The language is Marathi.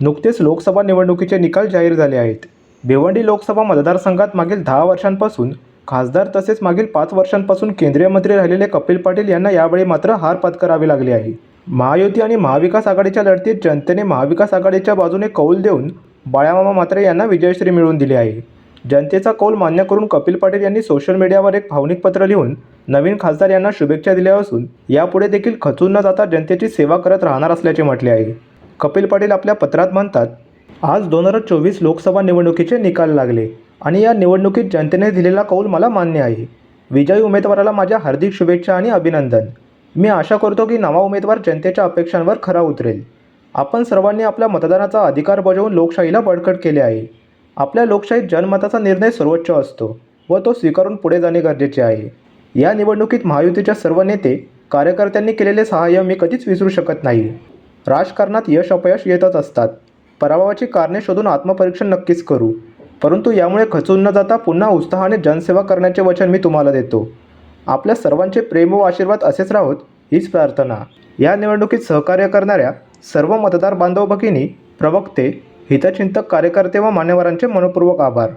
नुकतेच लोकसभा निवडणुकीचे निकाल जाहीर झाले आहेत. भिवंडी लोकसभा मतदारसंघात मागील दहा वर्षांपासून खासदार तसेच मागील पाच वर्षांपासून केंद्रीय मंत्री राहिलेले कपिल पाटील यांना यावेळी मात्र हार पत्करावी लागली आहे. महायुती आणि महाविकास आघाडीच्या लढतीत जनतेने महाविकास आघाडीच्या बाजूने कौल देऊन बाळामामा मात्रे यांना विजयश्री मिळवून दिली आहे. जनतेचा कौल मान्य करून कपिल पाटील यांनी सोशल मीडियावर एक भावनिक पत्र लिहून नवीन खासदार यांना शुभेच्छा दिल्या असून यापुढे देखील खचून न जाता जनतेची सेवा करत राहणार असल्याचे म्हटले आहे. कपिल पाटील आपल्या पत्रात म्हणतात आज दोन हजार चोवीस लोकसभा निवडणुकीचे निकाल लागले आणि या निवडणुकीत जनतेने दिलेला कौल मला मान्य आहे. विजयी उमेदवाराला माझ्या हार्दिक शुभेच्छा आणि अभिनंदन. मी आशा करतो की नवा उमेदवार जनतेच्या अपेक्षांवर खरा उतरेल. आपण सर्वांनी आपल्या मतदानाचा अधिकार बजावून लोकशाहीला बळकट केले आहे. आपल्या लोकशाहीत जनमताचा निर्णय सर्वोच्च असतो व तो स्वीकारून पुढे जाणे गरजेचे आहे. या निवडणुकीत महायुतीच्या सर्व नेते कार्यकर्त्यांनी केलेले सहाय्य मी कधीच विसरू शकत नाही. राजकारणात यश अपयश येतच असतात. पराभवाची कारणे शोधून आत्मपरीक्षण नक्कीच करू. परंतु यामुळे खचून न जाता पुन्हा उत्साहाने जनसेवा करण्याचे वचन मी तुम्हाला देतो. आपल्या सर्वांचे प्रेम व आशीर्वाद असेच राहोत हीच प्रार्थना. या निवडणुकीत सहकार्य करणाऱ्या सर्व मतदार बांधव भगिनी प्रवक्ते हितचिंतक कार्यकर्ते व मान्यवरांचे मनपूर्वक आभार.